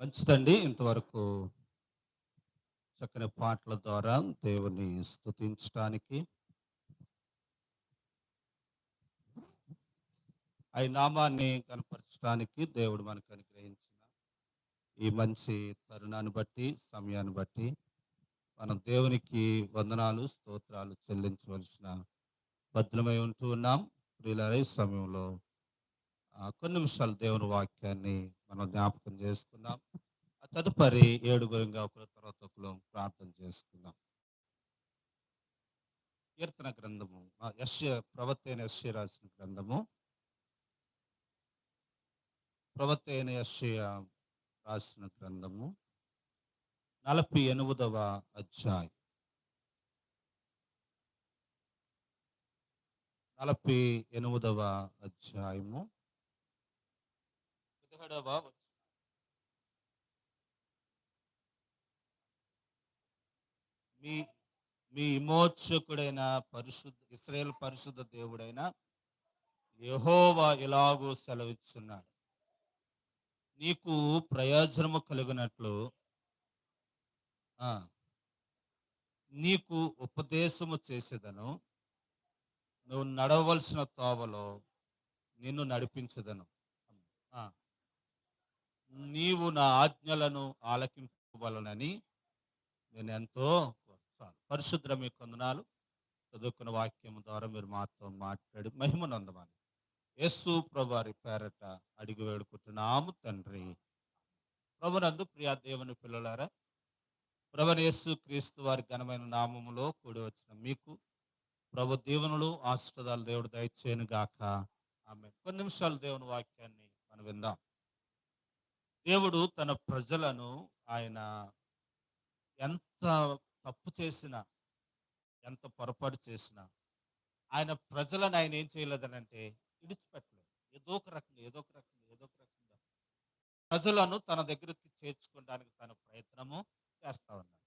మంచిదండి. ఇంతవరకు చక్కని పాటల ద్వారా దేవుని స్థుతించడానికి ఆయన నామాన్ని కనపరచడానికి దేవుడు మనకు అనుగ్రహించిన ఈ మంచి తరుణాన్ని బట్టి సమయాన్ని బట్టి మనం దేవునికి వందనాలు స్తోత్రాలు చెల్లించవలసిన భద్రమై ఉంటూ ఉన్నాం. ప్రియులరై సమయంలో కొన్ని నిమిషాలు దేవుని వాక్యాన్ని మనం జ్ఞాపకం చేసుకుందాం. ఆ తదుపరి ఏడుగురంగా ఒకరు తర్వాత ఒకరు ప్రార్థన చేసుకుందాం. కీర్తన గ్రంథము యశ్ ప్రవక్త అయిన యశ్య రాసిన గ్రంథము. ప్రవక్త అయిన యశ్య రాసిన గ్రంథము. నలభై ఎనిమిదవ అధ్యాయం. నలభై ఎనిమిదవ అధ్యాయము. పదిహేడవ మీ మీ విమోచకుడైన పరిశుద్ధ ఇస్రాయేల్ పరిశుద్ధ దేవుడైన యెహోవా ఇలాగూ సెలవిస్తున్నాడు నీకు ప్రయోజనము కలిగినట్లు ఆ, నీకు ఉపదేశము చేసేదను నువ్వు నడవలసిన తోవలో నిన్ను నడిపించదను. ఆ, నీవు నా ఆజ్ఞలను ఆలకింపవలనని నేను ఎంతో కోరుతాను పరిశుద్ర మీ కొందనాలు చదువుకున్న వాక్యం ద్వారా మీరు మాతో మాట్లాడి మహిమనందమని యేసు ప్రభువారి పేరట అడిగి వేడుకుంటున్నాము తండ్రి. ప్రభునందు ప్రియా దేవుని పిల్లలారా ప్రభుని యేసు క్రీస్తు వారి ఘనమైన నామములో కూడి వచ్చిన మీకు ప్రభు దీవెనలు ఆశ్రదాలు దేవుడు దయచేయను గాక ఆమె కొన్ని నిమిషాలు దేవుని వాక్యాన్ని మనం విందాం. దేవుడు తన ప్రజలను ఆయన ఎంత తప్పు చేసినా ఎంత పొరపాటు చేసినా ఆయన ప్రజలను ఆయన ఏం చేయలేదనంటే విడిచిపెట్టలేదు. ఏదో ఒక రకంగా ఏదో ఒక రకంగా ఏదో ఒక రకంగా ప్రజలను తన దగ్గరికి చేర్చుకోవడానికి తన ప్రయత్నము చేస్తా ఉన్నాడు.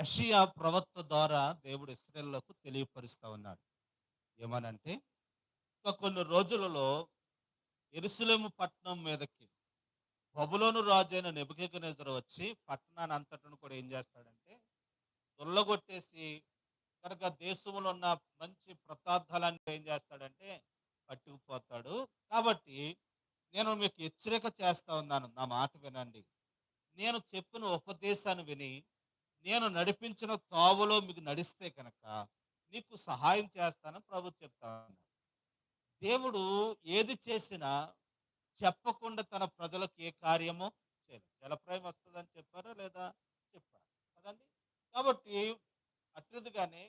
యషియా ప్రవక్త ద్వారా దేవుడు ఇస్రేళ్ళకు తెలియపరుస్తూ ఉన్నాడు. ఏమనంటే ఇంకా కొన్ని రోజులలో ఎరుసలేము పట్టణం మీదకి బబులోను రాజు అయిన నెబుకెగనెజరు వచ్చి పట్టణాన్ని అంతటను కూడా ఏం చేస్తాడంటే దొల్లగొట్టేసి కనుక దేశంలో ఉన్న మంచి ప్రతార్థాలన్నీ ఏం చేస్తాడంటే పట్టుకుపోతాడు. కాబట్టి నేను మీకు హెచ్చరిక చేస్తా ఉన్నాను. నా మాట వినండి. నేను చెప్పిన ఉపదేశాన్ని విని నేను నడిపించిన తావులో మీకు నడిస్తే కనుక నీకు సహాయం చేస్తాను ప్రభు చెప్తా దేవుడు ఏది చేసినా చెప్పకుండా తన ప్రజలకు ఏ కార్యము చేయలేదు. జలప్రాయం వస్తుందని చెప్పారా లేదా చెప్పారు? కదండి కాబట్టి అట్లదిగానే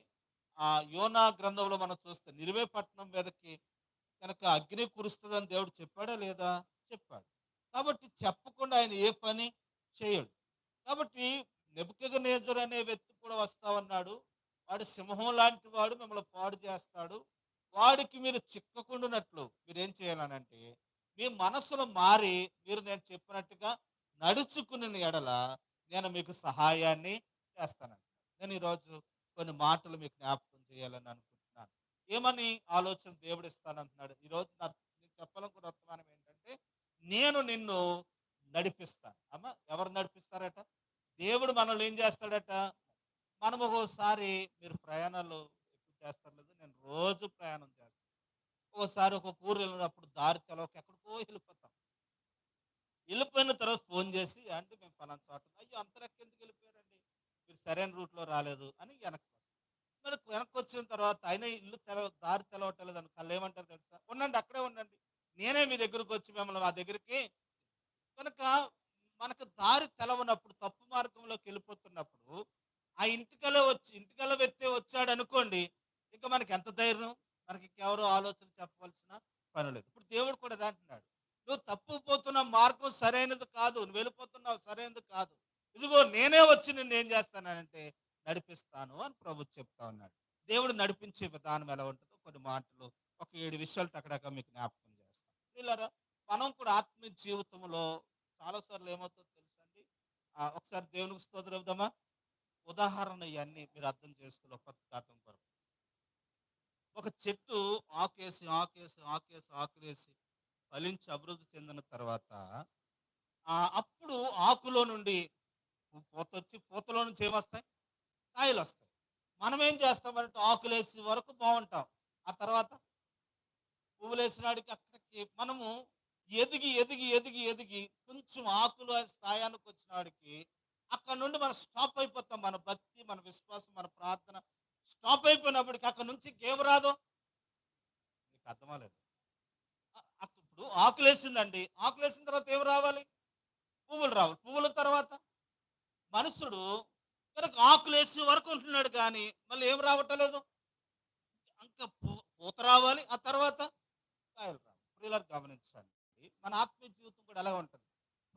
ఆ యోనా గ్రంథంలో మనం చూస్తే నిలువే పట్టణం మీదకి కనుక అగ్ని కురుస్తుందని దేవుడు చెప్పాడా లేదా? చెప్పాడు. కాబట్టి చెప్పకుండా ఆయన ఏ పని చేయడు. కాబట్టి నెబుకగనేజర్ అనే వ్యక్తి కూడా వస్తావన్నాడు వాడు సింహం లాంటి వాడు మిమ్మల్ని పాడు చేస్తాడు. వాడికి మీరు చిక్కకుండానట్లు మీరు ఏం చేయాలనంటే మీ మనసును మారి మీరు నేను చెప్పినట్టుగా నడుచుకుని ఎడల నేను మీకు సహాయాన్ని చేస్తానండి నేను ఈరోజు కొన్ని మాటలు మీకు జ్ఞాపకం చేయాలని అనుకుంటున్నాను. ఏమని ఆలోచన దేవుడు ఇస్తానంటున్నాడు? ఈరోజు నా నేను చెప్పాలనుకున్న వర్తమానం ఏంటంటే నేను నిన్ను నడిపిస్తాను. అమ్మ ఎవరు నడిపిస్తారట? దేవుడు మనల్ని ఏం చేస్తాడట? మనం ఒక్కోసారి మీరు ప్రయాణాలు ఎక్కువ చేస్తారు లేదు నేను రోజు ప్రయాణం చేస్తాను. ఒకసారి ఒక ఊరు వెళ్ళినప్పుడు దారి తెలవక ఎక్కడికో వెళ్ళిపోతాం. వెళ్ళిపోయిన తర్వాత ఫోన్ చేసి అంటే మేము పలానా చోట అయ్యో! అంతరెక్క ఎందుకు వెళ్ళిపోయారండి? మీరు సరైన రూట్లో రాలేదు అని వెనక్కి వస్తాం. మరి వెనక్కి వచ్చిన తర్వాత ఆయన ఇల్లు తెల దారి తెలవటలేదు అని కళ్ళు ఏమంటారు తెలుసా? ఉండండి అక్కడే ఉండండి. నేనే మీ దగ్గరకు వచ్చి మిమ్మల్ని మా దగ్గరికి కనుక మనకు దారి తెలవనప్పుడు తప్పు మార్గంలోకి వెళ్ళిపోతున్నప్పుడు ఆ ఇంటికలో వచ్చి ఇంటికలో వ్యక్తి వచ్చాడు అనుకోండి ఇంకా మనకి ఎంత ధైర్యం? మనకి ఎవరో ఆలోచన చెప్పవలసిన పని లేదు. ఇప్పుడు దేవుడు కూడా అదే అంటున్నాడు. నువ్వు తప్పు పోతున్న మార్గం సరైనది కాదు. నువ్వు వెళ్ళిపోతున్నావు సరైనది కాదు. ఇదిగో నేనే వచ్చి నిన్ను ఏం చేస్తానంటే నడిపిస్తాను అని ప్రభు చెప్తా ఉన్నాడు. దేవుడు నడిపించే విధానం ఎలా ఉంటుందో కొన్ని మాటలు ఒక ఏడు విషయాలు అక్కడక్కడ మీకు జ్ఞాపకం చేస్తాను వీళ్ళరా మనం కూడా ఆత్మీయ జీవితంలో చాలాసార్లు ఏమవుతుందో తెలుసండి? ఒకసారి దేవునికి స్తోత్రం ఉదాహరణ ఇవన్నీ మీరు అర్థం చేసుకున్న పక్షఘాతం కొరకు. ఒక చెట్టు ఆకేసి ఆకేసి ఆకేసి ఆకులేసి ఫలించి అభివృద్ధి చెందిన తర్వాత ఆ, అప్పుడు ఆకులో నుండి పూత వచ్చి పూతలో నుంచి ఏమొస్తాయి? కాయలు వస్తాయి మనం ఏం చేస్తామంటే ఆకులేసి వరకు బాగుంటాం. ఆ తర్వాత పువ్వులేసినాడికి అక్కడికి మనము ఎదిగి ఎదిగి ఎదిగి ఎదిగి కొంచెం ఆకులు స్థాయానికి వచ్చినాడికి అక్కడ నుండి మనం స్టాప్ అయిపోతాం. మన భక్తి మన విశ్వాసం మన ప్రార్థన స్టాప్ అయిపోయినప్పటికి అక్కడ నుంచి గేమ్ రాదు? నీకు అర్థమలేదు అ- ఇప్పుడు ఆకులు వేసిందండి. ఆకులు వేసిన తర్వాత ఏం రావాలి? పువ్వులు రావాలి పువ్వుల తర్వాత మనుషుడు కనుక ఆకులు వేసే వరకు ఉంటున్నాడు కానీ మళ్ళీ ఏం రావట్లేదు? ఇంకా పూత రావాలి. ఆ తర్వాత కాయలు రావాలి ప్రియులకు గమనించండి. మన ఆత్మీయ జీవితం కూడా ఎలా ఉంటుంది.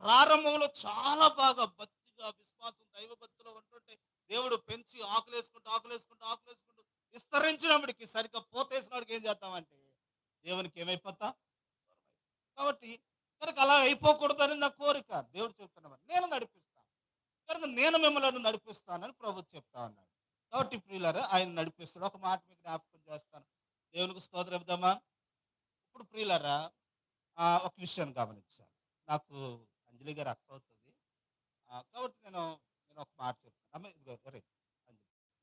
ప్రారంభంలో చాలా బాగా భక్తిగా విశ్వాసం దైవ భక్తిలో ఉంటుంటే దేవుడు పెంచి ఆకులు వేసుకుంటూ ఆకులు వేసుకుంటూ విస్తరించినప్పటికి సరిగ్గా పోతేసినప్పటికి ఏం చేస్తామంటే దేవునికి ఏమైపోతా? కాబట్టి కనుక అలా అయిపోకూడదని నా కోరిక. దేవుడు చెప్తున్నవారు నేను నడిపిస్తాను. కనుక నేను మిమ్మల్ని నడిపిస్తానని ప్రభు చెప్తా ఉన్నాడు కాబట్టి ప్రియులారా ఆయన నడిపిస్తాడు. ఒక మాట మీకు జ్ఞాపకం చేస్తాను. దేవునికి స్తోత్రం ఇప్పుడు ప్రియులారా ఆ, ఒక విషయాన్ని గమనించాను నాకు అంజలి గారు అక్క అవుతుంది. కాబట్టి నేను నేను ఒక మాట చెప్తాను. అమ్మ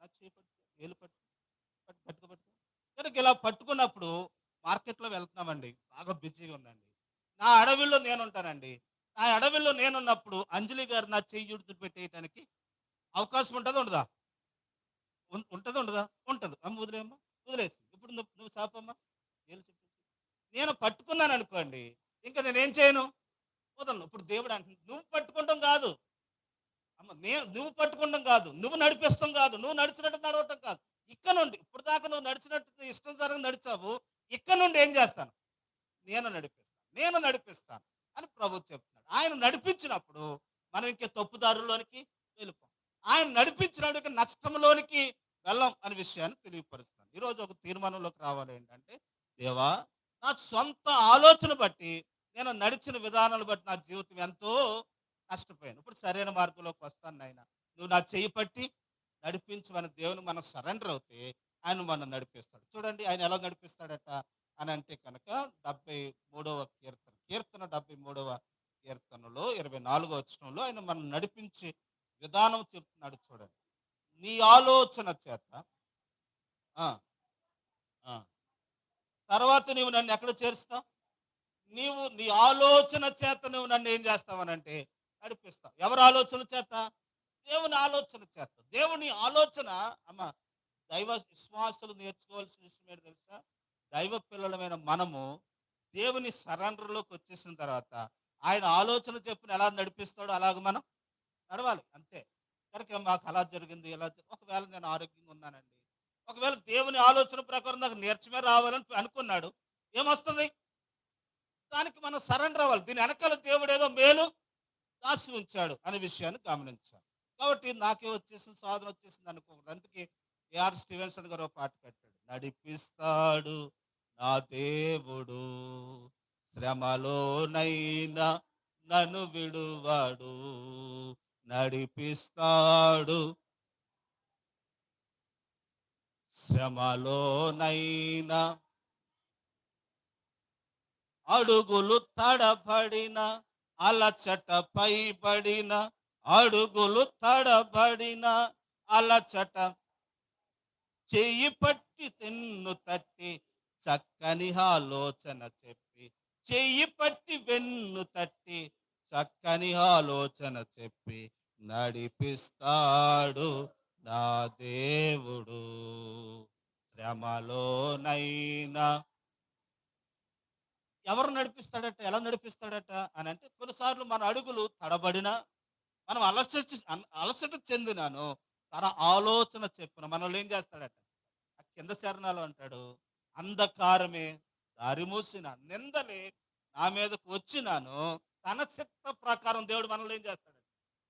నా వేలు పట్టు పట్టు పట్టుకో పట్టుకో. కనుక ఇలా పట్టుకున్నప్పుడు మార్కెట్లో వెళ్తున్నామండి బాగా బిజీగా ఉందండి. నా అడవిలో నేను ఉంటానండి నా అడవిలో నేనున్నప్పుడు అంజలి గారు నా చెయ్యి జుడుతు పెట్టేయటానికి అవకాశం ఉంటుందా ఉండదా? ఉంటుందా ఉండదా? ఉంటుంది. అమ్మ వదిలేమ్మా వదిలేసి ఇప్పుడు నువ్వు నువ్వు సాపమ్మా నేను పట్టుకున్నాను అనుకోండి ఇంకా నేనేం చేయను? వదలను. ఇప్పుడు దేవుడు అంటు నువ్వు పట్టుకుంటాం కాదు నేను నువ్వు పట్టుకోవడం కాదు నువ్వు నడిపిస్తాం కాదు నువ్వు నడిచినట్టు నడవటం కాదు. ఇక్కడ నుండి ఇప్పుడు దాకా నువ్వు నడిచినట్టు ఇష్టం సరంగా నడిచావు ఇక్కడ నుండి ఏం చేస్తాను? నేను నడిపిస్తాను నేను నడిపిస్తాను అని ప్రభు చెప్తున్నాడు. ఆయన నడిపించినప్పుడు మనం ఇంకే తప్పుదారులోనికి వెళ్ళిపోం. ఆయన నడిపించినప్పుడు నష్టంలోనికి వెళ్ళం అనే విషయాన్ని తెలియపరుస్తాను. ఈరోజు ఒక తీర్మానంలోకి రావాలి ఏంటంటే దేవా నా సొంత ఆలోచన బట్టి నేను నడిచిన విధానాలు బట్టి నా జీవితం ఎంతో నష్టపోయాను ఇప్పుడు సరైన మార్గంలోకి వస్తాను నాయన. నువ్వు నా చేయి పట్టి నడిపించమని దేవుని మనం సరెండర్ అవుతే ఆయన మనం నడిపిస్తాడు. చూడండి ఆయన ఎలా నడిపిస్తాడట అని అంటే కనుక డెబ్బై మూడవ కీర్తన. కీర్తన డెబ్బై మూడవ కీర్తనలో ఇరవై నాలుగవ వచనంలో ఆయన మనం నడిపించే విధానం చెప్తున్నాడు చూడండి. నీ ఆలోచన చేత ఆ, తర్వాత నీవు నన్ను ఎక్కడ చేరుస్తావు? నీవు నీ ఆలోచన చేత నువ్వు నన్ను ఏం చేస్తావనంటే నడిపిస్తాం. ఎవరి ఆలోచన చేత? దేవుని ఆలోచన చేత. దేవుని ఆలోచన అమ్మ దైవ విశ్వాసులు నేర్చుకోవాల్సిన విషయం ఏంటి తెలుసా? దైవ పిల్లలమైన మనము దేవుని సరెండర్లోకి వచ్చేసిన తర్వాత ఆయన ఆలోచన చెప్పిన ఎలా నడిపిస్తాడో అలాగ మనం నడవాలి. అంతే. కనుక మాకు అలా జరిగింది ఎలా ఒకవేళ నేను ఆరోగ్యంగా ఉన్నానండి ఒకవేళ దేవుని ఆలోచన ప్రకారం నాకు నేర్చమే రావాలని అనుకున్నాడు ఏమొస్తుంది? దానికి మనం సరెండర్ అవ్వాలి. దీని వెనకాల దేవుడు ఏదో మేలు దాసి ఉంచాడు అనే విషయాన్ని గమనించాడు కాబట్టి నాకే వచ్చేసింది సాధన వచ్చేసింది అనుకోకూడదు. అందుకే ఏఆర్ స్టీవెన్సన్ గారు పాట కట్టాడు. నడిపిస్తాడు నా దేవుడు శ్రమలోనైనా నన్ను విడువాడు నడిపిస్తాడు శ్రమలోనైనా అడుగులు తడబడిన అలచట పైబడిన అడుగులు తడబడిన అలచట చెయ్యి పట్టి తెన్ను తట్టి చక్కని ఆలోచన చెప్పి చెయ్యి పట్టి వెన్ను తట్టి చక్కని ఆలోచన చెప్పి నడిపిస్తాడు నా దేవుడు. శ్రమలోనైనా ఎవరు నడిపిస్తాడట ఎలా నడిపిస్తాడట అని అంటే కొన్నిసార్లు మన అడుగులు తడబడిన మనం అలసట అలసట చెందినాను తన ఆలోచన చెప్పిన మనల్ని ఏం చేస్తాడట? ఆ కింద శరణాలు అంటాడు అంధకారమే దారి మూసిన నిందలే నా మీదకు వచ్చినాను తన చిత్త ప్రకారం దేవుడు మనల్ని ఏం చేస్తాడు?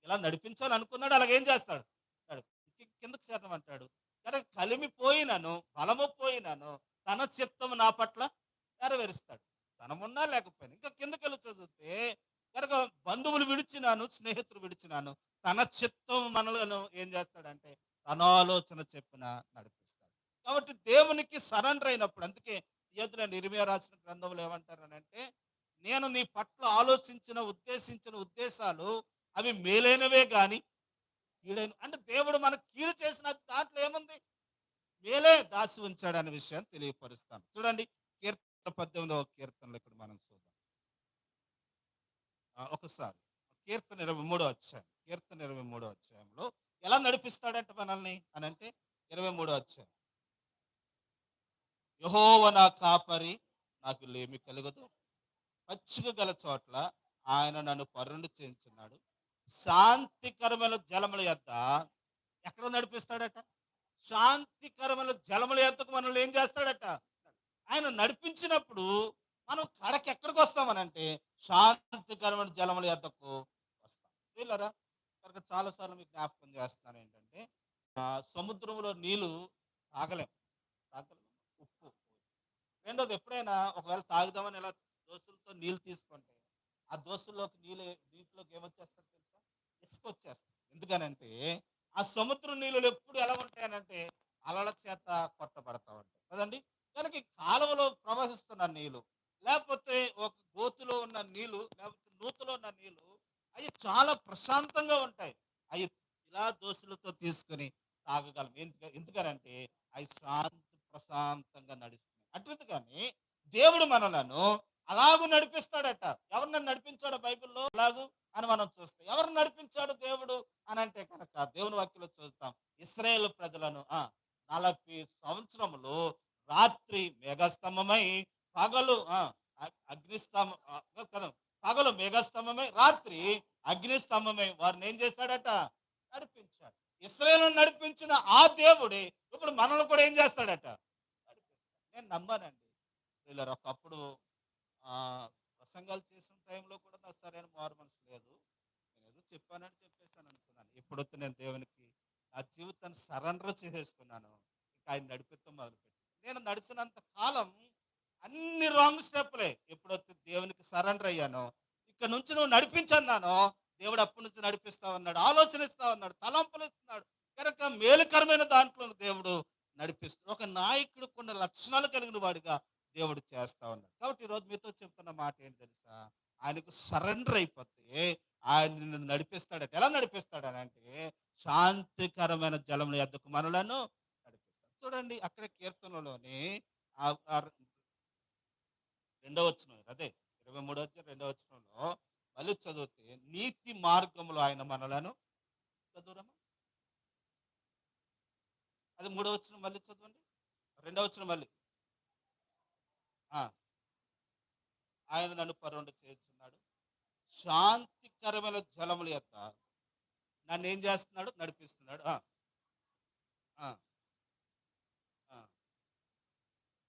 ఇలా నడిపించాలి అనుకున్నాడు అలాగేం చేస్తాడు? కిందకు శరణం అంటాడు కనుక కలిమిపోయినాను బలము పోయినాను తన చిత్తం నా పట్ల నెరవేరుస్తాడు. ధనమున్నా లేకపోయినా ఇంకా కిందకి వెళ్ళి చదివితే కనుక బంధువులు విడిచినాను స్నేహితులు విడిచినాను తన చిత్తం మనలను ఏం చేస్తాడంటే తన ఆలోచన చెప్పిన నడిపిస్తాడు. కాబట్టి దేవునికి సరెండర్ అయినప్పుడు అందుకే ఎదురు నిర్మయ రాసిన గ్రంథంలో ఏమంటారు అని అంటే నేను నీ పట్ల ఆలోచించిన ఉద్దేశించిన ఉద్దేశాలు అవి మేలైనవే కానీ కీడైన అంటే దేవుడు మనకు కీడు చేసిన దాంట్లో ఏముంది? మేలే దాచి ఉంచాడనే విషయాన్ని తెలియపరుస్తాను. చూడండి పద్దెనిమిదవ కీర్తనలు ఇక్కడ మనం చూద్దాం. ఒకసారి. కీర్తన ఇరవై మూడో అధ్యాయం. కీర్తన ఇరవై మూడో అధ్యాయంలో ఎలా నడిపిస్తాడంట మనల్ని అని అంటే ఇరవై మూడో అధ్యాయం. యహోవ నా కాపరి నాకు లేమి కలుగదు. పచ్చిక గల చోట్ల ఆయన నన్ను పరుండు చేయించున్నాడు. శాంతికరమైన జలముల యొద్ద ఎక్కడ నడిపిస్తాడట. శాంతికరమైన జలముల యొద్దకు మనల్ని ఏం చేస్తాడట? ఆయన నడిపించినప్పుడు మనం కడకి ఎక్కడికి వస్తామనంటే శాంతికరమైన జలముల యొద్దకు వస్తాం. వీళ్ళరా కనుక చాలాసార్లు మీకు జ్ఞాపకం చేస్తాను ఏంటంటే ఆ, సముద్రంలో నీళ్ళు తాగలేం. తాగలేం. ఉప్పు. రెండోది ఎప్పుడైనా ఒకవేళ తాగుదామని ఇలా దోస్తులతో నీళ్ళు తీసుకుంటే ఆ దోస్తుల్లోకి నీళ్ళు నీటిలోకి ఏమొచ్చేస్తారు తెలుసా? ఇసుక వచ్చేస్తారు ఎందుకనంటే ఆ సముద్రం నీళ్ళు ఎప్పుడు ఎలా ఉంటాయనంటే అలల చేత కొట్టబడతా ఉంటాయి. కదండి? కనుక కాలువలో ప్రవహిస్తున్న నీళ్ళు లేకపోతే ఒక గోతులో ఉన్న నీళ్ళు లేకపోతే నూతులో ఉన్న నీళ్ళు అవి చాలా ప్రశాంతంగా ఉంటాయి. అవి ఇలా దోశలతో తీసుకుని తాగగలం. ఎందుకంటే ఎందుకనంటే అవి శాంతి ప్రశాంతంగా నడుస్తున్నాయి. కానీ దేవుడు మనలను అలాగూ నడిపిస్తాడట. ఎవరిని నడిపించాడు బైబిల్లో? అలాగూ అని మనం చూస్తాం. ఎవరు నడిపించాడు దేవుడు అని అంటే కనుక దేవుని వాక్యలో చూస్తాం. ఇస్రాయేల్ ప్రజలను ఆ నలభై సంవత్సరములు రాత్రి మేఘస్తంభమై పగలు ఆ, పగలు మేఘస్తంభమై రాత్రి అగ్నిస్తంభమై వారిని ఏం చేశాడట నడిపించాడు. ఇస్రాయేల్ నడిపించిన ఆ దేవుడే ఇప్పుడు మనల్ని కూడా ఏం చేస్తాడట? నేను నమ్మానండి. వీళ్ళ ఒకప్పుడు ఆ, ప్రసంగాలు చేసిన టైంలో కూడా నాకు సరైన మారు మనసు లేదు. నేను ఏదో చెప్పానని చెప్పేసాను అనుకున్నాను. ఇప్పుడు నేను దేవునికి నా జీవితాన్ని సరెండర్ చేసేసుకున్నాను ఇంకా ఆయన నడిపిస్తాం మొదలుపెట్టి నేను నడిచినంత కాలం అన్ని రాంగ్ స్టెప్లే ఎప్పుడొస్తే దేవునికి సరెండర్ అయ్యానో ఇక్కడ నుంచి నువ్వు నడిపించన్నానో దేవుడు అప్పటి నుంచి నడిపిస్తా ఉన్నాడు ఆలోచన ఇస్తా ఉన్నాడు తలంపులు ఇస్తున్నాడు. కనుక మేలుకరమైన దాంట్లో దేవుడు నడిపిస్తున్నాడు ఒక నాయకుడు కొన్ని లక్షణాలు కలిగిన వాడిగా దేవుడు చేస్తా ఉన్నాడు. కాబట్టి ఈరోజు మీతో చెప్తున్న మాట ఏంటి తెలుసా? ఆయనకు సరెండర్ అయిపోతే ఆయన నిన్ను నడిపిస్తాడట. ఎలా నడిపిస్తాడు అని అంటే శాంతికరమైన జలముల ఎద్దకు మనలను చూడండి అక్కడ కీర్తనలోని రెండవ వచ్చిన అదే ఇరవై మూడో వచ్చిన రెండో వచ్చినంలో మళ్ళీ చదివితే నీతి మార్గంలో ఆయన మనలను చదువురమ్మా అది మూడో వచ్చిన మళ్ళీ చదవండి. రెండవ వచ్చిన మళ్ళీ. ఆయన నన్ను పరుండు చేస్తున్నాడు శాంతికరమైన జలముల యొక్క నన్ను ఏం చేస్తున్నాడు? నడిపిస్తున్నాడు ఆ. ఆ. ఆ.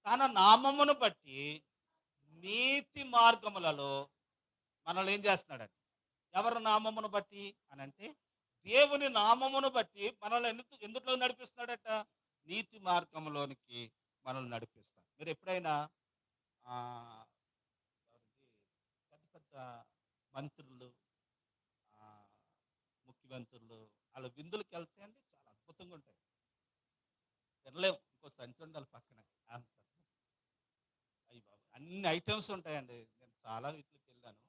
తన నామమును బట్టి నీతి మార్గములలో మనల్ని ఏం చేస్తున్నాడండి? ఎవరి నామమును బట్టి అని అంటే దేవుని నామమును బట్టి మనల్ని ఎందుకు ఎందుట్లో నడిపిస్తున్నాడట? నీతి మార్గంలోనికి మనల్ని నడిపిస్తాడు. మీరు ఎప్పుడైనా పెద్ద పెద్ద మంత్రులు ముఖ్యమంత్రులు వాళ్ళ విందులకు వెళ్తే అండి చాలా అద్భుతంగా ఉంటాయి. తినలేం ఇంకో సంచి ఉండాలి పక్కన. అంత అన్ని ఐటమ్స్ ఉంటాయండి. నేను చాలా వీటికి వెళ్ళాను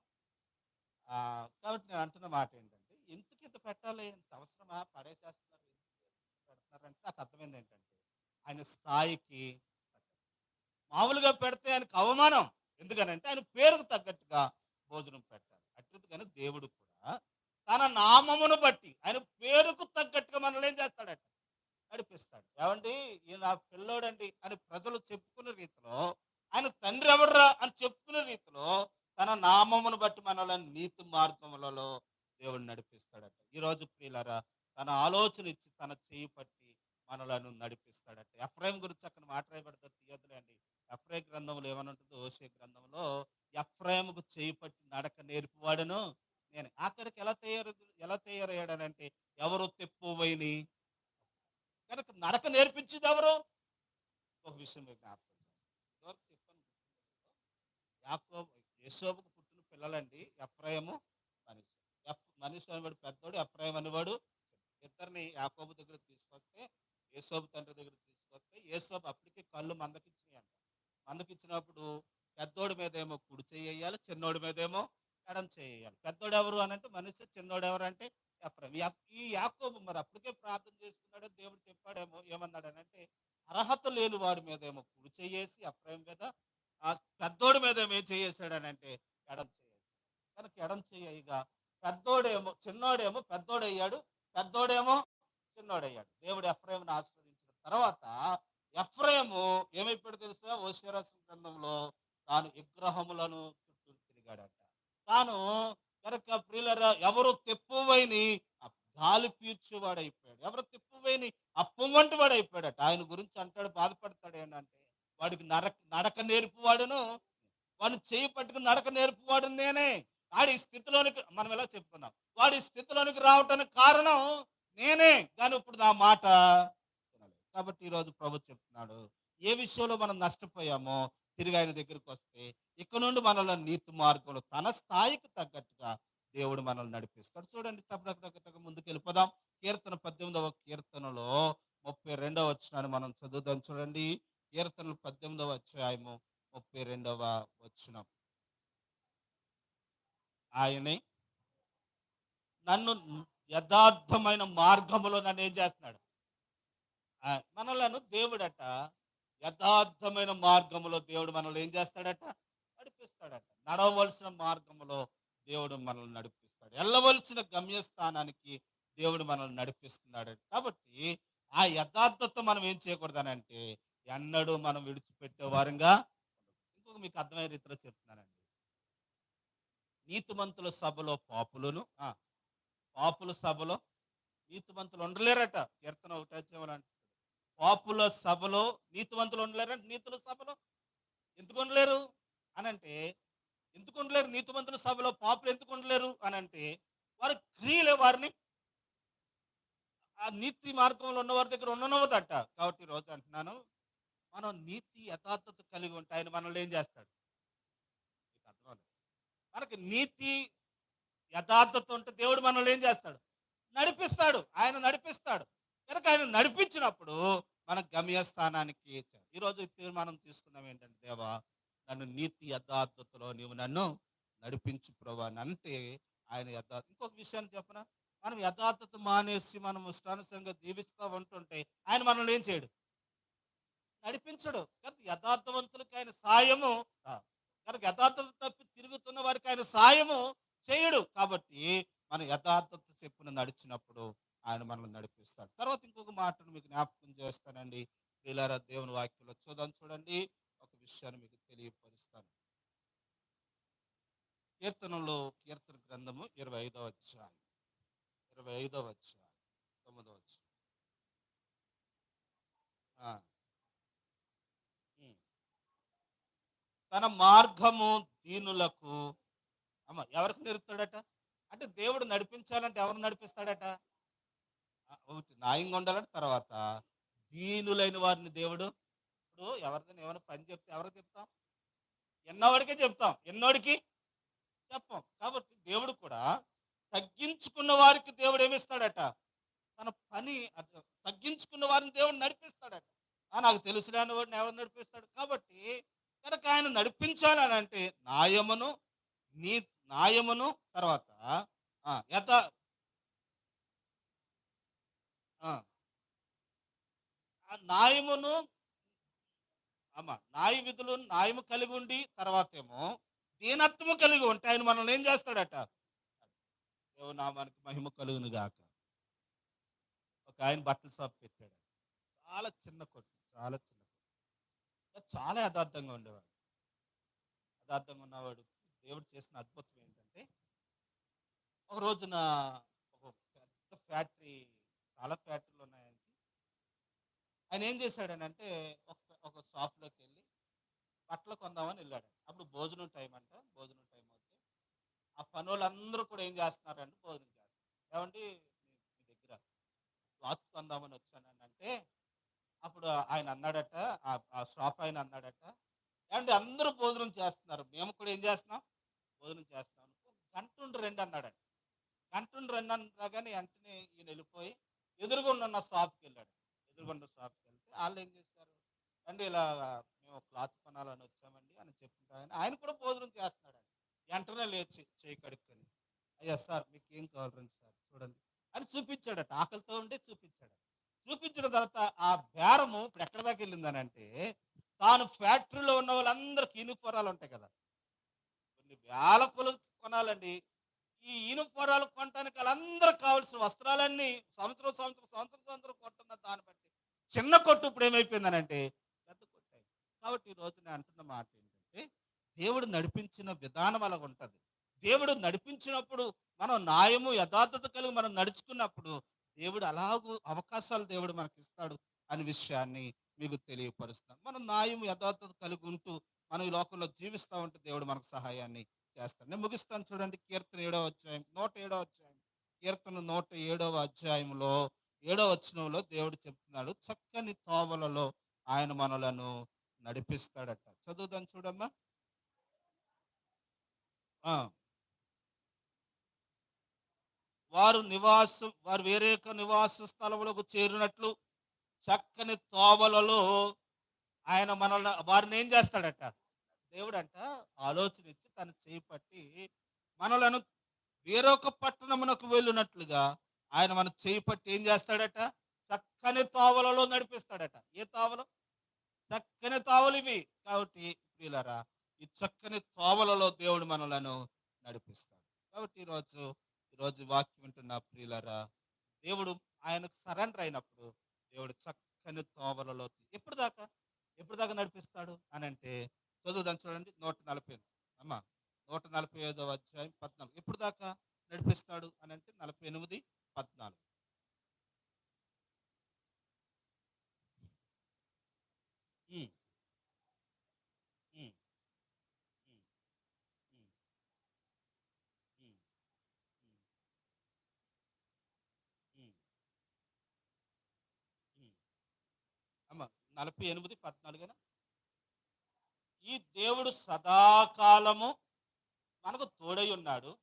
కాబట్టి నేను అంటున్న మాట ఏంటంటే ఎందుకు ఇంత పెట్టాలి? ఇంత అవసరమా? పడేసేస్తున్నారు. ఎందుకు పెడుతున్నారంటే నాకు అర్థమైంది ఏంటంటే ఆయన స్థాయికి మామూలుగా పెడితే ఆయనకు అవమానం. ఎందుకనంటే ఆయన పేరుకు తగ్గట్టుగా భోజనం పెట్టాలి. అట్లుగానే దేవుడు కూడా తన నామమును బట్టి ఆయన పేరుకు తగ్గట్టుగా మనల్ని ఏం చేస్తాడట? నడిపిస్తాడు. ఏమండి? ఈయన పిల్లోడండి అని ప్రజలు చెప్పుకునే రీతిలో ఆయన తండ్రి ఎవడ్రా అని చెప్పుకునే రీతిలో తన నామమును బట్టి మనల్ని నీతి మార్గములలో దేవుడు నడిపిస్తాడట. ఈ రోజు ప్రియులరా తన ఆలోచన ఇచ్చి తన చేయి పట్టి మనలను నడిపిస్తాడట. ఎఫ్రాయిం గురించి అక్కడ మాట్లాడబడితే తీయదులేండి. ఎఫ్రాయి గ్రంథంలో ఏమని ఉంటుంది ఓషే గ్రంథంలో ఎఫ్రాయిముకు చేయి పట్టి నడక నేర్పివాడను నేను. ఆఖరికి ఎలా తయారు ఎలా తయారయ్యాడనంటే ఎవరు తెప్పువైని కనుక నడక నేర్పించేది ఎవరు? ఒక విషయం మీకు జ్ఞాపకం యాకోబు యశోబుకు పుట్టిన పిల్లలండి. ఎఫ్రాయము మనిషి. ఎఫ్ మనిషి అనేవాడు పెద్దోడు ఎఫ్రాయం అనేవాడు ఇద్దరిని యాకోబు దగ్గర తీసుకొస్తే యేసోబు తండ్రి దగ్గర తీసుకొస్తే యేసోబు అప్పటికే కళ్ళు మందకిచ్చినాయి అంట మందకిచ్చినప్పుడు పెద్దోడి మీద ఏమో కుడి చేయాలి చిన్నోడి మీద ఏమో ఎడం చేయాలి పెద్దోడు ఎవరు అని అంటే మనిషి చిన్నోడు ఎవరు అంటే ఎఫ్రాయం ఈ యాకోబు మరి అప్పటికే ప్రార్థన చేసుకున్నాడు దేవుడు చెప్పాడేమో ఏమన్నాడు అని అంటే అర్హత లేని వాడి మీద ఏమో కుడి చేసి ఎఫ్రాయం మీద ఆ పెద్దోడి మీద ఏం చేసాడనంటే ఎడం చేయాలి కనుక ఎడం చేయగా పెద్దోడేమో చిన్నోడేమో పెద్దోడయ్యాడు పెద్దోడేమో చిన్నోడయ్యాడు. దేవుడు ఎఫ్రాయింని ఆశ్రయించిన తర్వాత ఎఫ్రేము ఏమైపోయాడు తెలుసా? ఓషరాసం గ్రంథంలో తాను విగ్రహములను చుట్టూ తిరిగాడట. తాను కనుక ప్రియులరా ఎవరు తెప్పువైని ఆ గాలి పీల్చేవాడైపోయాడు. ఎవరు తెప్పువైని అప్పం వంటి వాడు అయిపోయాడట ఆయన గురించి అంటాడు బాధపడతాడు ఏంటంటే వాడికి నడక నడక నేర్పువాడును వాడిని. చేయి పట్టుకుని నడక నేర్పువాడు నేనే. వాడి స్థితిలోనికి మనం ఎలా చెప్పుకున్నాం? వాడి స్థితిలోనికి రావటానికి కారణం నేనే. కానీ ఇప్పుడు నా మాట కాబట్టి ఈరోజు ప్రభు చెప్తున్నాడు ఏ విషయంలో మనం నష్టపోయామో తిరిగి ఆయన దగ్గరికి వస్తే ఇక్కడ నుండి మనల్ని నీతి మార్గంలో తన స్థాయికి తగ్గట్టుగా దేవుడు మనల్ని నడిపిస్తాడు. చూడండి టపటక ముందుకు వెళ్ళిపోదాం. కీర్తన పద్దెనిమిదవ కీర్తనలో ముప్పై రెండవ వచ్చినాన్ని మనం చదువుదాం. చూడండి. కీర్తనలు పద్దెనిమిదవ అధ్యాయము ముప్పై రెండవ వచనం. ఆయనే నన్ను యథార్థమైన మార్గములో నన్ను ఏం చేస్తున్నాడు? మనలను దేవుడట యథార్థమైన మార్గములో దేవుడు మనల్ని ఏం చేస్తాడట? నడిపిస్తాడట. నడవలసిన మార్గములో దేవుడు మనల్ని నడిపిస్తాడు. వెళ్ళవలసిన గమ్యస్థానానికి దేవుడు మనల్ని నడిపిస్తున్నాడు. కాబట్టి ఆ యథార్థత మనం ఏం చేయకూడదనంటే ఎన్నడూ మనం విడిచిపెట్టే వారంగా ఇంకొక మీకు అర్థమయ్యే రీతిలో చెప్తున్నానండి. నీతిమంతుల సభలో పాపులను ఆ, పాపుల సభలో నీతిమంతులు ఉండలేరట. కీర్తన ఒకటి అధ్యాయం పాపుల సభలో నీతివంతులు ఉండలేరంట. నీతుల సభలో ఎందుకు ఉండలేరు? అనంటే ఎందుకు ఉండలేరు? నీతివంతుల సభలో పాపులు ఎందుకు ఉండలేరు? అనంటే వారు వారి క్రియలే వారిని ఆ నీతి మార్గంలో ఉన్న వారి దగ్గర ఉండనవదట కాబట్టి రోజు అంటున్నాను మనం నీతి యథార్థత కలిగి ఉంటే ఆయన మనల్ని ఏం చేస్తాడు? మీకు అర్థమవుతుంది మనకి నీతి యథార్థత ఉంటే దేవుడు మనల్ని ఏం చేస్తాడు? నడిపిస్తాడు. ఆయన నడిపిస్తాడు. కనుక ఆయన నడిపించినప్పుడు మన గమ్యస్థానానికి ఈరోజు తీర్మానం తీసుకున్నాం ఏంటంటే దేవా నన్ను నీతి యథార్థతలో నీవు నన్ను నడిపించు ప్రభా అంటే ఆయన యథార్థ ఇంకొక విషయాన్ని చెప్పనా? మనం యథార్థత మానేసి మనం ఇష్టానుసంగా జీవిస్తూ ఉంటుంటే ఆయన మనల్ని ఏం చేయడు? నడిపించడు. కనుక యథార్థవంతులకి ఆయన సాయము కనుక యథార్థత తప్పి తిరుగుతున్న వారికి ఆయన సాయము చేయడు. కాబట్టి మన యథార్థత చెప్పున నడిచినప్పుడు ఆయన మనల్ని నడిపిస్తాడు. తర్వాత ఇంకొక మాటను మీకు జ్ఞాపకం చేస్తానండి. వీళ్ళారా దేవుని వాక్యంలో చూద్దాం చూడండి. ఒక విషయాన్ని మీకు తెలియపరుస్తాను. కీర్తనలో కీర్తన గ్రంథము ఇరవై ఐదవ అధ్యాయం. ఇరవై ఐదవ అధ్యాయం తొమ్మిదవ అధ్యాయం ఆ. ఉమ్. తన మార్గము దీనులకు అమ్మ ఎవరికి నేర్పుతాడట? అంటే దేవుడు నడిపించాలంటే ఎవరు నడిపిస్తాడట? ఒకటి న్యాయంగా ఉండాలంటే తర్వాత దీనులైన వారిని దేవుడు ఇప్పుడు ఎవరికైనా ఏమైనా పని చెప్తే ఎవరికి చెప్తాం? ఎన్నోడికే చెప్తాం. ఎన్నోడికి చెప్పం. కాబట్టి దేవుడు కూడా తగ్గించుకున్న వారికి దేవుడు ఏమిస్తాడట తన పని తగ్గించుకున్న వారిని దేవుడు నడిపిస్తాడట. నాకు నాకు తెలుసులేని వాడిని ఎవరు నడిపిస్తాడు? కాబట్టి కనుక ఆయన నడిపించాలని అంటే న్యాయమును నీ న్యాయమును తర్వాత ఆ, యథ ఆ, ఆ న్యాయమును అమ్మ న్యాయ విధులు న్యాయము కలిగి ఉండి తర్వాత ఏమో దీనత్వము కలిగి ఉంటే ఆయన మనల్ని ఏం చేస్తాడట? దేవనామానికి మహిమ కలుగును గాక. ఒక ఆయన బట్టల షాప్ పెట్టాడు. చాలా చిన్న కొట్టు చాలా చిన్న చాలా యథార్థంగా ఉండేవాడు. యథార్థంగా ఉన్నవాడు. దేవుడు చేసిన అద్భుతం ఏంటంటే ఒక రోజున ఒక పెద్ద ఫ్యాక్టరీ చాలా ఫ్యాక్టరీలు ఉన్నాయని ఆయన ఏం చేశాడనంటే ఒక ఒక షాప్లోకి వెళ్ళి బట్టలు కొందామని వెళ్ళాడు. అప్పుడు భోజనం టైం అంట భోజనం టైం అవుతే ఆ పనులందరూ కూడా ఏం చేస్తున్నారంటే భోజనం చేస్తారు ఏమంటే మీ దగ్గర క్లాత్ కొందామని వచ్చానంటే అప్పుడు ఆయన అన్నాడట ఆ- షాప్ ఆయన అన్నాడట అండ్ అందరూ భోజనం చేస్తున్నారు. మేము కూడా ఏం చేస్తున్నాం? భోజనం చేస్తున్నాం. గంట రెండు అన్నాడట. గంట రెండు అనగానే వెంటనే ఈయన వెళ్ళిపోయి ఎదురుగుండా ఉన్న షాప్కి వెళ్ళాడు. ఎదురుగుండా షాప్కి వెళ్తే వాళ్ళు ఏం చేశారు? అండి ఇలా మేము క్లాత్ కొనాలని వచ్చామండి అని చెప్తుంటే ఆయన ఆయన కూడా భోజనం చేస్తున్నాడు వెంటనే లేచి చేయి కడుక్కొని అయ్యా సార్ మీకు ఏం కావాలండి సార్? చూడండి అని చూపించాడట. ఆకలితో ఉండి చూపించాడు. చూపించిన తర్వాత ఆ ఎక్కడ అంటే తాను ఫ్యాక్టరీలో ఉన్న వాళ్ళందరికీ పొరాలు ఉంటాయి కదా. కొన్ని వేల కొలు కొనాలండి. ఈ యూనిఫారాలు కొనడానికి వాళ్ళందరూ కావాల్సిన వస్త్రాలన్నీ సంవత్సరం సంవత్సరం సంవత్సరం సంవత్సరం కొంటున్న దాన్ని బట్టి చిన్న కొట్టు ఇప్పుడు ఏమైపోయిందనంటే పెద్ద కొట్టు. కాబట్టి ఈ రోజు నేను అంటున్న మాట ఏంటంటే దేవుడు నడిపించిన విధానం అలా ఉంటుంది. దేవుడు నడిపించినప్పుడు మనం న్యాయము యథార్థత కలిగి మనం నడుచుకున్నప్పుడు దేవుడు అలాగూ అవకాశాలు దేవుడు మనకి ఇస్తాడు అనే విషయాన్ని మీకు తెలియపరుస్తాం మనం న్యాయం యథార్థత కలిగి ఉంటూ మనం ఈ లోకంలో జీవిస్తూ ఉంటే దేవుడు మనకు సహాయాన్ని చేస్తాడు. నేను ముగిస్తాను చూడండి. కీర్తన ఏడవ అధ్యాయం నూట ఏడవ అధ్యాయం. కీర్తన నూట ఏడవ అధ్యాయంలో ఏడవ వచనంలో దేవుడు చెప్తున్నాడు చక్కని తోవలలో ఆయన మనలను నడిపిస్తాడట. చదువుదాం చూడమ్మా. ఆ. వారు నివాసం వారు వేరే యొక్క నివాస స్థలములకు చేరినట్లు చక్కని తోవలలో ఆయన మనల్ని వారిని ఏం చేస్తాడట? దేవుడు అంట ఆలోచన ఇచ్చి తను చేపట్టి మనలను వేరొక పట్టణమునకు వెళ్ళినట్లుగా ఆయన మన చేపట్టి ఏం చేస్తాడట? చక్కని తోవలలో నడిపిస్తాడట. ఏ తోవలు? చక్కని తోవలు ఇవి. కాబట్టి ప్రియులరా ఈ చక్కని తోవలలో దేవుడు మనలను నడిపిస్తాడు. కాబట్టి ఈరోజు ఈరోజు వాక్యం వింటున్న ప్రియులరా దేవుడు ఆయనకు సరెండర్ అయినప్పుడు దేవుడు చక్కని తోవలలో ఎప్పుడు దాకా? ఎప్పుడు దాకా నడిపిస్తాడు? అని అంటే చదువుదాం చూడండి నూట నలభై ఎనిమిది. అమ్మా నూట నలభై ఐదో అధ్యాయం పద్నాలుగు. ఎప్పుడు దాకా నడిపిస్తాడు? అని అంటే నలభై ఎనిమిది పద్నాలుగు. ఈ నలభై ఎనిమిది పద్నాలుగున? ఈ దేవుడు సదాకాలము మనకు తోడై ఉన్నాడు.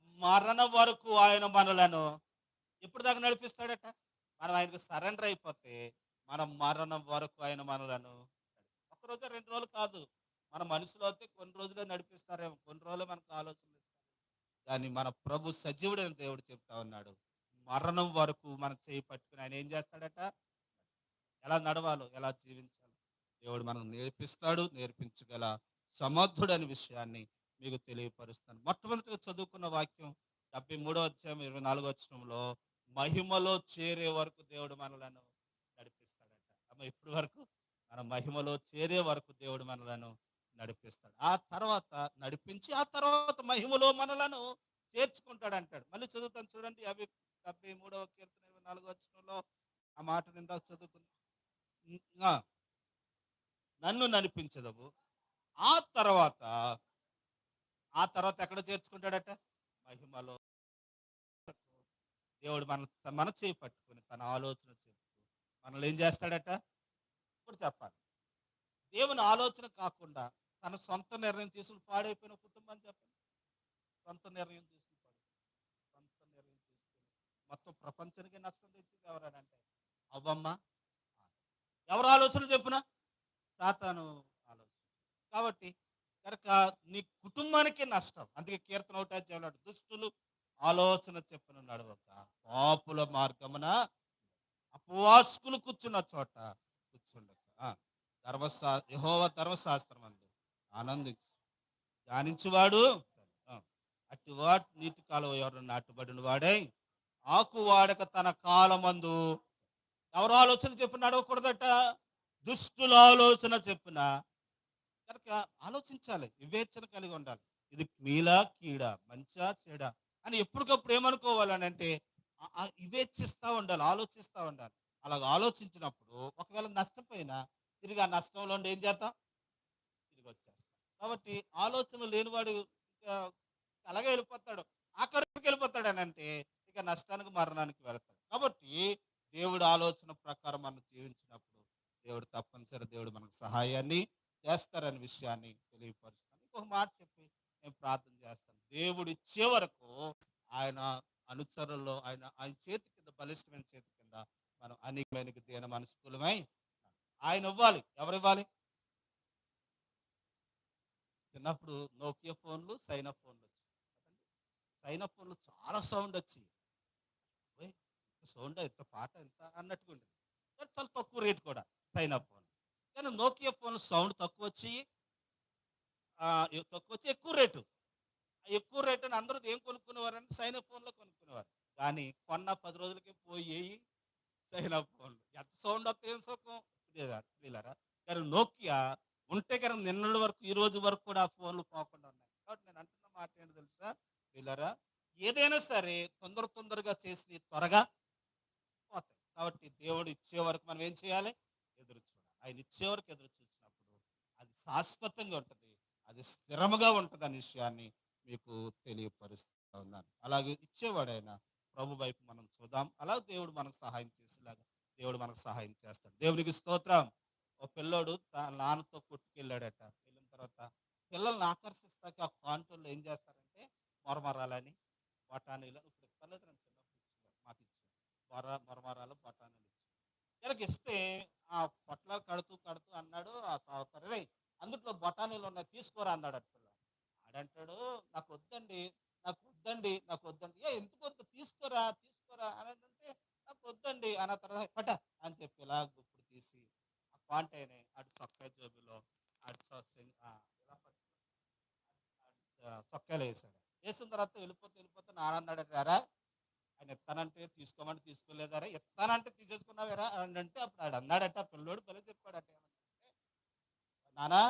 మరణ వరకు ఆయన మనలను ఎప్పుడు దాకా నడిపిస్తాడట? మనం ఆయనకు సరెండర్ అయిపోతే మన మరణం వరకు ఆయన మనలను ఒక రోజు రెండు రోజులు కాదు. మన మనసులో అయితే కొన్ని రోజులే నడిపిస్తారేమో. కొన్ని రోజులు మనకు ఆలోచన కానీ మన ప్రభు సజీవుడైన దేవుడు చెప్తా ఉన్నాడు. మరణం వరకు మన చేయి పట్టుకుని ఆయన ఏం చేస్తాడట? ఎలా నడవాలో ఎలా జీవించాలో. దేవుడు మనకు నేర్పిస్తాడు నేర్పించగల సమర్థుడని విషయాన్ని మీకు తెలియపరుస్తాను. మొట్టమొదటిగా చదువుకున్న వాక్యం డెబ్బై మూడో అధ్యాయం ఇరవై నాలుగో వచ్చంలో మహిమలో చేరే వరకు దేవుడు మనలను నడిపిస్తాడట. అమ్మ ఇప్పటి వరకు మన మహిమలో చేరే వరకు దేవుడు మనలను నడిపిస్తాడు. ఆ తర్వాత నడిపించి ఆ తర్వాత మహిమలో మనలను చేర్చుకుంటాడు అంటాడు మళ్ళీ చదువుతాను చూడండి యాభై డెబ్బై మూడవ కీర్తన ఇరవై నాలుగో వచ్చంలో ఆ మాట నిందా చదువుకుంది నన్ను నడిపించదవు. ఆ తర్వాత ఆ తర్వాత ఎక్కడ చేర్చుకుంటాడట? మహిమలో. దేవుడు మన మన చేయి పట్టుకుని తన ఆలోచన చెప్తూ మనల్ని ఏం చేస్తాడట? ఇప్పుడు చెప్పాలి. దేవుని ఆలోచన కాకుండా తన సొంత నిర్ణయం తీసుకుని పాడైపోయిన కుటుంబం చెప్పండి. సొంత నిర్ణయం తీసుకుని పాడు సొంత నిర్ణయం తీసుకుని మొత్తం ప్రపంచానికి నష్టం తెచ్చింది ఎవరనంటే అవ్వమ్మ ఎవరు ఆలోచన చెప్పున? సాతాను ఆలోచన. కాబట్టి కనుక నీ కుటుంబానికి నష్టం. అందుకే కీర్తన ఒకటి చెప్పాడు దుష్టులు ఆలోచన చెప్పున నడవక పాపుల మార్గమున అపవాసుకులు కూర్చున్న చోట కూర్చుండక. ఆ, ధర్మశా యహోవ ధర్మశాస్త్రం అందు. ఆనందించు. ధ్యానించువాడు ఆ, అట్టి వాడు నీతి కాలం ఎవరు నాటుబడిన వాడై ఆకు వాడక తన కాలమందు ఎవరు ఆలోచన చెప్పిన నడవకూడదట దుష్టుల ఆలోచన చెప్పిన. కనుక ఆలోచించాలి వివేచన కలిగి ఉండాలి. ఇది మీలా కీడ మంచా చెడ అని ఎప్పటికప్పుడు ఏమనుకోవాలని అంటే ఆ- ఉండాలి ఆలోచిస్తా ఉండాలి. అలాగ ఆలోచించినప్పుడు ఒకవేళ నష్టపోయినా తిరిగి ఆ నష్టంలో ఉండి ఏం చేద్దాం తిరిగి వచ్చేస్తాం. కాబట్టి ఆలోచన లేనివాడు అలాగే వెళ్ళిపోతాడు. ఆఖరికి వెళ్ళిపోతాడు అని అంటే ఇక నష్టానికి మరణానికి వెళతాడు. కాబట్టి దేవుడు ఆలోచన ప్రకారం మనం జీవించినప్పుడు దేవుడు తప్పనిసరి దేవుడు మనకు సహాయాన్ని చేస్తారనే విషయాన్ని తెలియపరుస్తాను. ఇంకొక మాట చెప్పి నేను ప్రార్థన చేస్తాను. దేవుడు ఇచ్చే వరకు ఆయన అనుచరుల్లో ఆయన ఆయన చేతి కింద బలిష్టమైన చేతి కింద మనం అనేకమైన దేన అనుకూలమై ఆయన ఇవ్వాలి. ఎవరు ఇవ్వాలి? చిన్నప్పుడు నోకియా ఫోన్లు సైనా ఫోన్లు వచ్చాయి. సైనా ఫోన్లు చాలా సౌండ్ వచ్చి సౌండ్ ఎంత పాట ఎంత అన్నట్టుగా ఉండేది. కానీ చాలా తక్కువ రేట్ కూడా చైనా ఫోన్. కానీ నోకియా ఫోన్ సౌండ్ తక్కువ వచ్చి ఆ, తక్కువ వచ్చి ఎక్కువ రేటు. ఎక్కువ రేట్ అని అందరూ ఏం కొనుక్కునేవారంటే సైన్ ఫోన్లో కొనుక్కునేవారు. కానీ కొన్న పది రోజులకే పోయి సైనా ఫోన్లు. ఎంత సౌండ్ వస్తే ఏం సుఖం? ప్రియులారా. కానీ నోకియా ఉంటే కనుక నిన్నటి వరకు ఈ రోజు వరకు కూడా ఆ ఫోన్లు పోకుండా ఉన్నాయి. కాబట్టి నేను అంటున్న మాట ఏంటో తెలుసా? ప్రియులారా ఏదైనా సరే తొందర తొందరగా చేసి త్వరగా కాబట్టి దేవుడు ఇచ్చే వరకు మనం ఏం చేయాలి? ఎదురు చూడాలి. ఆయన ఇచ్చే వరకు ఎదురు చూసినప్పుడు అది శాశ్వతంగా ఉంటుంది. అది స్థిరముగా ఉంటుంది అనే విషయాన్ని మీకు తెలియపరుస్తూ ఉన్నాను. అలాగే ఇచ్చేవాడైనా ప్రభు వైపు మనం చూద్దాం. అలా దేవుడు మనకు సహాయం చేసేలాగా దేవుడు మనకు సహాయం చేస్తాడు. దేవునికి స్తోత్రం. ఒక పిల్లోడు తన నాన్నతో కొట్టుకెళ్ళాడట. వెళ్ళిన తర్వాత పిల్లల్ని ఆకర్షిస్తాక ఆ కాంటోళ్ళు ఏం చేస్తారంటే మొరమరాలని బఠానీలు ఇప్పుడు ఇస్తలేదు నేను చిన్నప్పుడు ఇచ్చేవారు మాకు ఇచ్చారు మర మరమరాలు బఠానీలు ఇచ్చారు వీళ్ళకి ఇస్తే ఆ పొట్లాలు కడుతూ కడుతూ అన్నాడు ఆ సాగుతారు అందుట్లో బఠానీలు ఉన్నాయి తీసుకోరా అన్నాడు అట్లా ఆడంటాడు నాకు వద్దండి నాకు వద్దండి నాకు వద్దండి. ఏ ఎందుకు వద్దు? తీసుకోరా తీసుకోరా అని అంటే నాకు వద్దండి అన్న తర్వాత పట అని చెప్పి ఇలా గుప్పుడు తీసి ఆ పాంటైనే అటు సొక్కాయ జోబులో అటు సొక్కాయలు వేసాడు. వేసిన తర్వాత వెళ్ళిపోతే వెళ్ళిపోతే నాన్న అన్నాడు రారా ఆయన ఎత్తానంటే తీసుకోమంటే తీసుకోలేదారా? ఎత్తానంటే తీసేసుకున్నావేరా? అని అంటే అప్పుడు ఆడు అన్నాడట పిల్లోడు పిల్ల చెప్పాడట నానా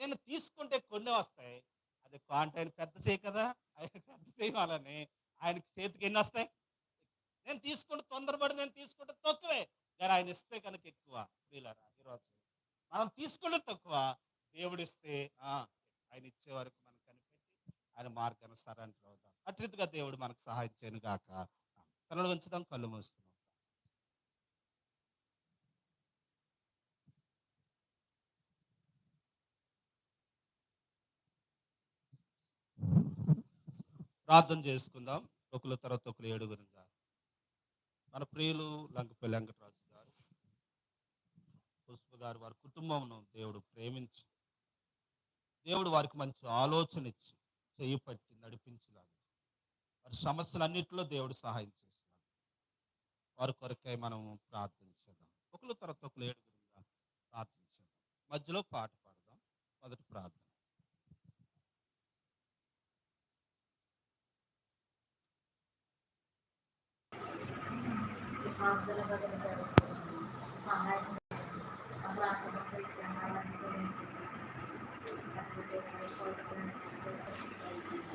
నేను తీసుకుంటే కొన్ని వస్తాయి. అది కాంటైన్ పెద్ద చేయి కదా ఆయన పెద్ద చేయాలని ఆయన ఆయనకి చేతికి ఎన్ని వస్తాయి? నేను తీసుకుంటే తొందరపడి నేను తీసుకుంటే తక్కువే. కానీ ఆయన ఇస్తే కనుక ఎక్కువ వీళ్ళరా ఈరోజు మనం తీసుకుంటే తక్కువ దేవుడు ఇస్తే ఆయన ఇచ్చే వరకు మనం కనిపెట్టి ఆయన మార్గానుసారానికి అవుదాం అటు రీతిగా దేవుడు మనకు సహాయం చేయను గాక. కళ్ళు వంచడం కళ్ళు మూసుకున్నాం ప్రార్థన చేసుకుందాం. ఒకరు తర్వాత ఒకరు ఏడుగురుగా మన ప్రియులు లంకపల్లి వెంకటరాజు గారు పుష్ప గారు వారి కుటుంబంను దేవుడు ప్రేమించి దేవుడు వారికి మంచి ఆలోచన ఇచ్చి చేయి పట్టి నడిపించలాగా. వారి సమస్యలన్నింటిలో దేవుడు సహాయం వారి కొరకై మనం ప్రార్థించేద్దాం ఒకరు తర్వాత ఒకరు ఏడుగురుగా ప్రార్థించేద్దాం మధ్యలో పాట పాడదాం. మొదటి ప్రార్థన. సహాయం ప్రార్థన చేస్తున్నాను